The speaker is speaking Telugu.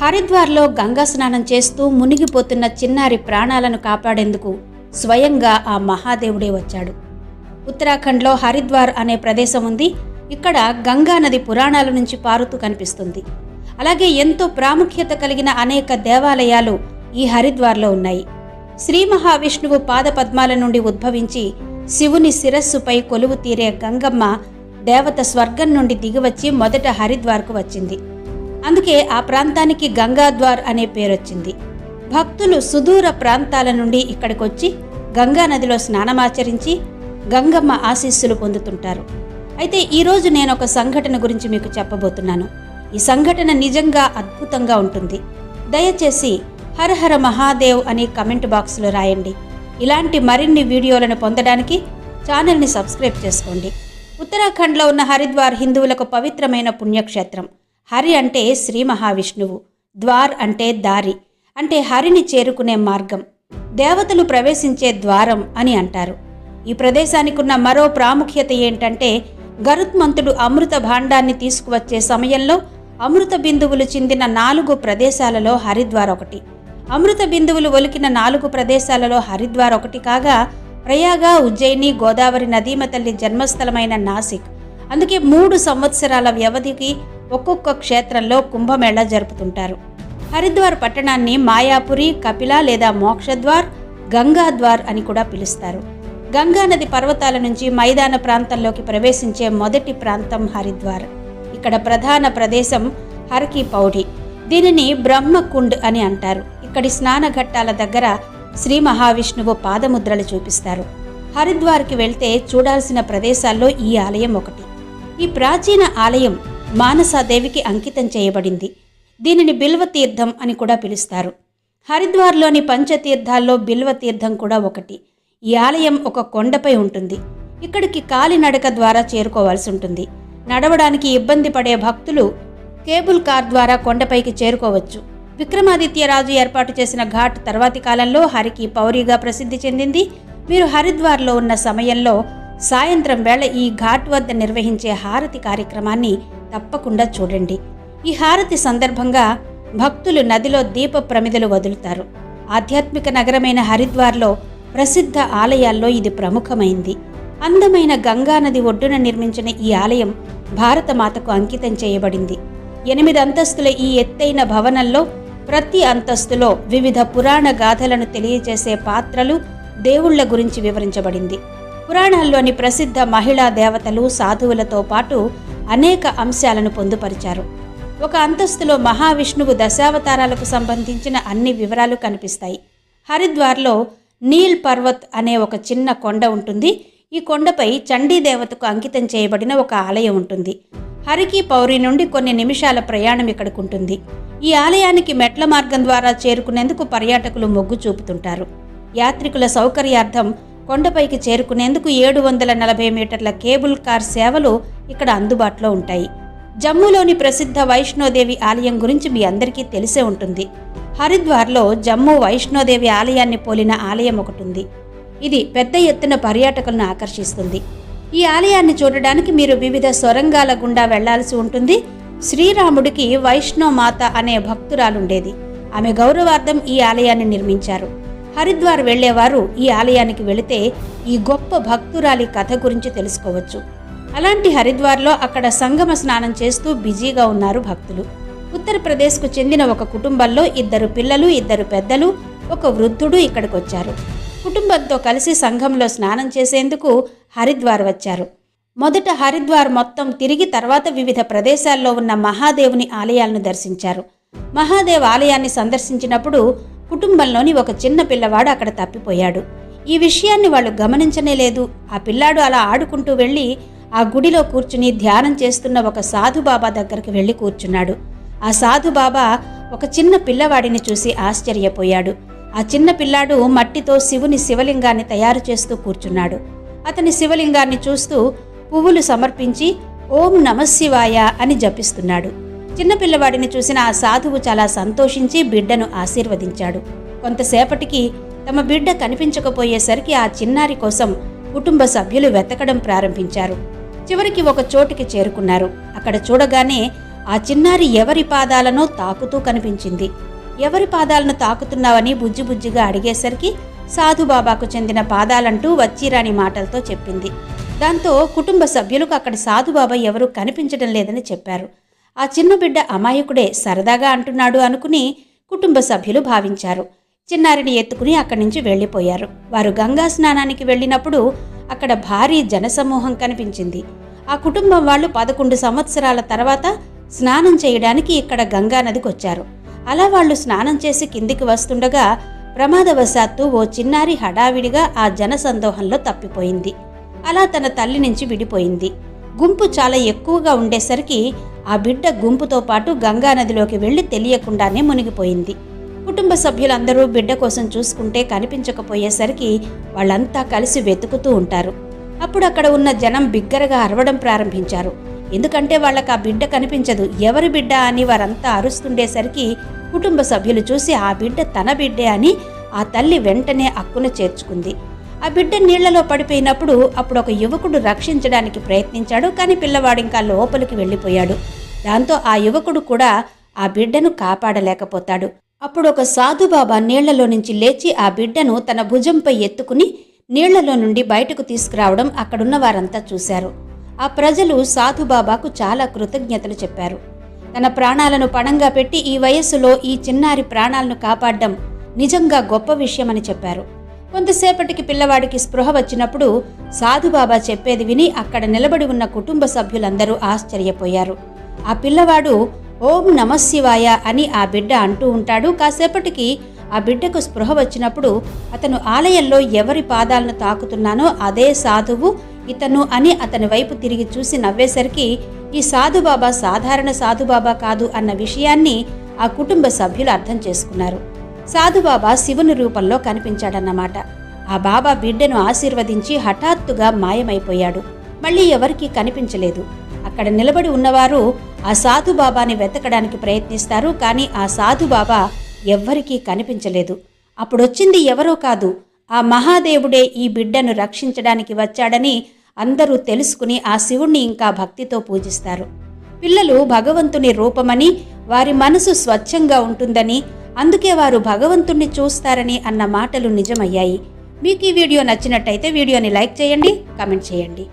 హరిద్వార్లో గంగా స్నానం చేస్తూ మునిగిపోతున్న చిన్నారి ప్రాణాలను కాపాడేందుకు స్వయంగా ఆ మహాదేవుడే వచ్చాడు. ఉత్తరాఖండ్లో హరిద్వార్ అనే ప్రదేశం ఉంది. ఇక్కడ గంగా నది పురాణాల నుంచి పారుతూ కనిపిస్తుంది. అలాగే ఎంతో ప్రాముఖ్యత కలిగిన అనేక దేవాలయాలు ఈ హరిద్వార్లో ఉన్నాయి. శ్రీ మహావిష్ణువు పాదపద్మాల నుండి ఉద్భవించి శివుని శిరస్సుపై కొలువు తీరే గంగమ్మ దేవత స్వర్గం నుండి దిగివచ్చి మొదట హరిద్వార్కు వచ్చింది. అందుకే ఆ ప్రాంతానికి గంగాద్వార్ అనే పేరొచ్చింది. భక్తులు సుదూర ప్రాంతాల నుండి ఇక్కడికొచ్చి గంగా నదిలో స్నానమాచరించి గంగమ్మ ఆశీస్సులు పొందుతుంటారు. అయితే ఈరోజు నేను ఒక సంఘటన గురించి మీకు చెప్పబోతున్నాను. ఈ సంఘటన నిజంగా అద్భుతంగా ఉంటుంది. దయచేసి హరహర మహాదేవ్ అని కమెంట్ బాక్స్లో రాయండి. ఇలాంటి మరిన్ని వీడియోలను పొందడానికి ఛానల్ని సబ్స్క్రైబ్ చేసుకోండి. ఉత్తరాఖండ్లో ఉన్న హరిద్వార్ హిందువులకు పవిత్రమైన పుణ్యక్షేత్రం. హరి అంటే శ్రీ మహావిష్ణువు ద్వార్ అంటే దారి అంటే హరిని చేరుకునే మార్గం. దేవతలు ప్రవేశించే ద్వారం అని అంటారు. ఈ ప్రదేశానికి ఉన్న మరో ప్రాముఖ్యత ఏంటంటే గరుత్మంతుడు అమృత భాండాన్ని తీసుకువచ్చే సమయంలో అమృత బిందువులు చెందిన నాలుగు ప్రదేశాలలో హరిద్వార్ ఒకటి. అమృత బిందువులు ఒలికిన నాలుగు ప్రదేశాలలో హరిద్వార్ ఒకటి కాగా ప్రయాగ ఉజ్జయిని గోదావరి నదీమ తల్లి జన్మస్థలమైన నాసిక్. అందుకే మూడు సంవత్సరాల వ్యవధికి ఒక్కొక్క క్షేత్రంలో కుంభమేళా జరుపుతుంటారు. హరిద్వార్ పట్టణాన్ని మాయాపురి కపిల లేదా మోక్షద్వార్ గంగాద్వార్ అని కూడా పిలుస్తారు. గంగా నది పర్వతాల నుంచి మైదాన ప్రాంతంలోకి ప్రవేశించే మొదటి ప్రాంతం హరిద్వార్. ఇక్కడ ప్రధాన ప్రదేశం హర్కి పౌడి. దీనిని బ్రహ్మకుండ్ అని అంటారు. ఇక్కడి స్నానఘట్టాల దగ్గర శ్రీ మహావిష్ణువు పాదముద్రలు చూపిస్తారు. హరిద్వార్కి వెళ్తే చూడాల్సిన ప్రదేశాల్లో ఈ ఆలయం ఒకటి. ఈ ప్రాచీన ఆలయం మానసాదేవికి అంకితం చేయబడింది. దీనిని బిల్వ తీర్థం అని కూడా పిలుస్తారు. హరిద్వార్లోని పంచతీర్థాల్లో బిల్వ తీర్థం కూడా ఒకటి. ఈ ఆలయం ఒక కొండపై ఉంటుంది. ఇక్కడికి కాలినడక ద్వారా చేరుకోవాల్సి ఉంటుంది. నడవడానికి ఇబ్బంది పడే భక్తులు కేబుల్ కార్ ద్వారా కొండపైకి చేరుకోవచ్చు. విక్రమాదిత్య రాజు ఏర్పాటు చేసిన ఘాట్ తర్వాతి కాలంలో హరికి పౌరిగా ప్రసిద్ధి చెందింది. మీరు హరిద్వార్లో ఉన్న సమయంలో సాయంత్రం వేళ ఈ ఘాట్ వద్ద నిర్వహించే హారతి కార్యక్రమాన్ని తప్పకుండా చూడండి. ఈ హారతి సందర్భంగా భక్తులు నదిలో దీప ప్రమిదలు వదులుతారు. ఆధ్యాత్మిక నగరమైన హరిద్వార్లో ప్రసిద్ధ ఆలయాల్లో ఇది ప్రముఖమైంది. అందమైన గంగా నది ఒడ్డున నిర్మించిన ఈ ఆలయం భారతమాతకు అంకితం చేయబడింది. ఎనిమిది అంతస్తుల ఈ ఎత్తైన భవనంలో ప్రతి అంతస్తులో వివిధ పురాణ గాథలను తెలియజేసే పాత్రలు దేవుళ్ళ గురించి వివరించబడింది. పురాణాల్లోని ప్రసిద్ధ మహిళా దేవతలు సాధువులతో పాటు అనేక అంశాలను పొందుపరిచారు. ఒక అంతస్తులో మహావిష్ణువు దశావతారాలకు సంబంధించిన అన్ని వివరాలు కనిపిస్తాయి. హరిద్వార్లో నీల్ పర్వత్ అనే ఒక చిన్న కొండ ఉంటుంది. ఈ కొండపై చండీ దేవతకు అంకితం చేయబడిన ఒక ఆలయం ఉంటుంది. హరికి పౌరి నుండి కొన్ని నిమిషాల ప్రయాణం ఇక్కడికి ఉంటుంది. ఈ ఆలయానికి మెట్ల మార్గం ద్వారా చేరుకునేందుకు పర్యాటకులు మొగ్గు చూపుతుంటారు. యాత్రికుల సౌకర్యార్థం కొండపైకి చేరుకునేందుకు ఏడు వందల నలభై మీటర్ల కేబుల్ కార్ సేవలు ఇక్కడ అందుబాటులో ఉంటాయి. జమ్మూలోని ప్రసిద్ధ వైష్ణోదేవి ఆలయం గురించి మీ అందరికీ తెలిసే ఉంటుంది. హరిద్వార్లో జమ్మూ వైష్ణోదేవి ఆలయాన్ని పోలిన ఆలయం ఒకటి ఉంది ఇది పెద్ద ఎత్తున పర్యాటకులను ఆకర్షిస్తుంది. ఈ ఆలయాన్ని చూడడానికి మీరు వివిధ సొరంగాల గుండా వెళ్ళాల్సి ఉంటుంది. శ్రీరాముడికి వైష్ణోమాత అనే భక్తురాలుండేది. ఆమె గౌరవార్థం ఈ ఆలయాన్ని నిర్మించారు. హరిద్వార్ వెళ్ళేవారు ఈ ఆలయానికి వెళితే ఈ గొప్ప భక్తురాలి కథ గురించి తెలుసుకోవచ్చు. అలాంటి హరిద్వార్లో అక్కడ సంగమ స్నానం చేస్తూ బిజీగా ఉన్నారు భక్తులు. ఉత్తరప్రదేశ్కు చెందిన ఒక కుటుంబంలో ఇద్దరు పిల్లలు ఇద్దరు పెద్దలు ఒక వృద్ధుడు ఇక్కడికొచ్చారు. కుటుంబంతో కలిసి సంఘంలో స్నానం చేసేందుకు హరిద్వార్ వచ్చారు. మొదట హరిద్వార్ మొత్తం తిరిగి తర్వాత వివిధ ప్రదేశాల్లో ఉన్న మహాదేవుని ఆలయాలను దర్శించారు. మహాదేవ్ ఆలయాన్ని సందర్శించినప్పుడు కుటుంబంలోని ఒక చిన్న పిల్లవాడు అక్కడ తప్పిపోయాడు. ఈ విషయాన్ని వాళ్ళు గమనించనే లేదు. ఆ పిల్లాడు అలా ఆడుకుంటూ వెళ్ళి ఆ గుడిలో కూర్చుని ధ్యానం చేస్తున్న ఒక సాధుబాబా దగ్గరికి వెళ్ళి కూర్చున్నాడు. ఆ సాధుబాబా ఒక చిన్న పిల్లవాడిని చూసి ఆశ్చర్యపోయాడు. ఆ చిన్న పిల్లాడు మట్టితో శివుని శివలింగాన్ని తయారు చేస్తూ కూర్చున్నాడు. అతని శివలింగాన్ని చూస్తూ పువ్వులు సమర్పించి ఓం నమశివాయ అని జపిస్తున్నాడు. చిన్నపిల్లవాడిని చూసిన ఆ సాధువు చాలా సంతోషించి బిడ్డను ఆశీర్వదించాడు. కొంతసేపటికి తమ బిడ్డ కనిపించకపోయేసరికి ఆ చిన్నారి కోసం కుటుంబ సభ్యులు వెతకడం ప్రారంభించారు. చివరికి ఒక చోటుకి చేరుకున్నారు. అక్కడ చూడగానే ఆ చిన్నారి ఎవరి పాదాలనో తాకుతూ కనిపించింది. ఎవరి పాదాలను తాకుతున్నావని బుజ్జి బుజ్జిగా అడిగేసరికి సాధుబాబాకు చెందిన పాదాలంటూ వచ్చిరాని మాటలతో చెప్పింది. దాంతో కుటుంబ సభ్యులకు అక్కడ సాధుబాబా ఎవరూ కనిపించడం లేదని చెప్పారు. ఆ చిన్న బిడ్డ అమాయకుడే సరదాగా అంటున్నాడు అనుకుని కుటుంబ సభ్యులు భావించారు. చిన్నారిని ఎత్తుకుని అక్కడి నుంచి వెళ్ళిపోయారు. వారు గంగా స్నానానికి వెళ్ళినప్పుడు అక్కడ భారీ జనసమూహం కనిపించింది. ఆ కుటుంబం వాళ్ళు పదకొండు సంవత్సరాల తర్వాత స్నానం చేయడానికి ఇక్కడ గంగా నదికి వచ్చారు. అలా వాళ్ళు స్నానం చేసి కిందికి వస్తుండగా ప్రమాదవశాత్తు ఓ చిన్నారి హడావిడిగా ఆ జనసందోహంలో తప్పిపోయింది. అలా తన తల్లి నుంచి విడిపోయింది. గుంపు చాలా ఎక్కువగా ఉండేసరికి ఆ బిడ్డ గుంపుతో పాటు గంగా నదిలోకి తెలియకుండానే మునిగిపోయింది. కుటుంబ సభ్యులందరూ బిడ్డ కోసం చూసుకుంటే కనిపించకపోయేసరికి వాళ్ళంతా కలిసి వెతుకుతూ ఉంటారు. అప్పుడు అక్కడ ఉన్న జనం బిగ్గరగా అరవడం ప్రారంభించారు. ఎందుకంటే వాళ్ళకి ఆ బిడ్డ కనిపించదు. ఎవరి బిడ్డ అని వారంతా అరుస్తుండేసరికి కుటుంబ సభ్యులు చూసి ఆ బిడ్డ తన బిడ్డే అని ఆ తల్లి వెంటనే అక్కున చేర్చుకుంది. ఆ బిడ్డ నీళ్ళలో పడిపోయినప్పుడు అప్పుడు ఒక యువకుడు రక్షించడానికి ప్రయత్నించాడు కానీ పిల్లవాడు ఇంకా లోపలికి వెళ్ళిపోయాడు. దాంతో ఆ యువకుడు కూడా ఆ బిడ్డను కాపాడలేకపోతాడు. అప్పుడు ఒక సాధుబాబా నీళ్ళలో నుంచి లేచి ఆ బిడ్డను తన భుజంపై ఎత్తుకుని నీళ్ళలో నుండి బయటకు తీసుకురావడం అక్కడున్న వారంతా చూశారు. ఆ ప్రజలు సాధుబాబాకు చాలా కృతజ్ఞతలు చెప్పారు. తన ప్రాణాలను పణంగా పెట్టి ఈ వయస్సులో ఈ చిన్నారి ప్రాణాలను కాపాడడం నిజంగా గొప్ప విషయమని చెప్పారు. కొంతసేపటికి పిల్లవాడికి స్పృహ వచ్చినప్పుడు సాధుబాబా చెప్పేది విని అక్కడ నిలబడి ఉన్న కుటుంబ సభ్యులందరూ ఆశ్చర్యపోయారు. ఆ పిల్లవాడు ఓం నమశివాయ అని ఆ బిడ్డ అంటూ ఉంటాడు. కాసేపటికి ఆ బిడ్డకు స్పృహ వచ్చినప్పుడు అతను ఆలయంలో ఎవరి పాదాలను తాకుతున్నానో అదే సాధువు ఇతను అని అతని వైపు తిరిగి చూసి నవ్వేసరికి ఈ సాధుబాబా సాధారణ సాధుబాబా కాదు అన్న విషయాన్ని ఆ కుటుంబ సభ్యులు అర్థం చేసుకున్నారు. సాధుబాబా శివుని రూపంలో కనిపించాడన్నమాట. ఆ బాబా బిడ్డను ఆశీర్వదించి హఠాత్తుగా మాయమైపోయాడు. మళ్ళీ ఎవరికీ కనిపించలేదు. అక్కడ నిలబడి ఉన్నవారు ఆ సాధుబాబాని వెతకడానికి ప్రయత్నిస్తారు కానీ ఆ సాధుబాబా ఎవ్వరికీ కనిపించలేదు. అప్పుడొచ్చింది ఎవరో కాదు. ఆ మహాదేవుడే ఈ బిడ్డను రక్షించడానికి వచ్చాడని అందరూ తెలుసుకుని ఆ శివుణ్ణి ఇంకా భక్తితో పూజిస్తారు. పిల్లలు భగవంతుని రూపమని వారి మనసు స్వచ్ఛంగా ఉంటుందని అందుకే వారు భగవంతుణ్ణి చూస్తారని అన్న మాటలు నిజమయ్యాయి. మీకు ఈ వీడియో నచ్చినట్టయితే వీడియోని లైక్ చేయండి కామెంట్ చేయండి.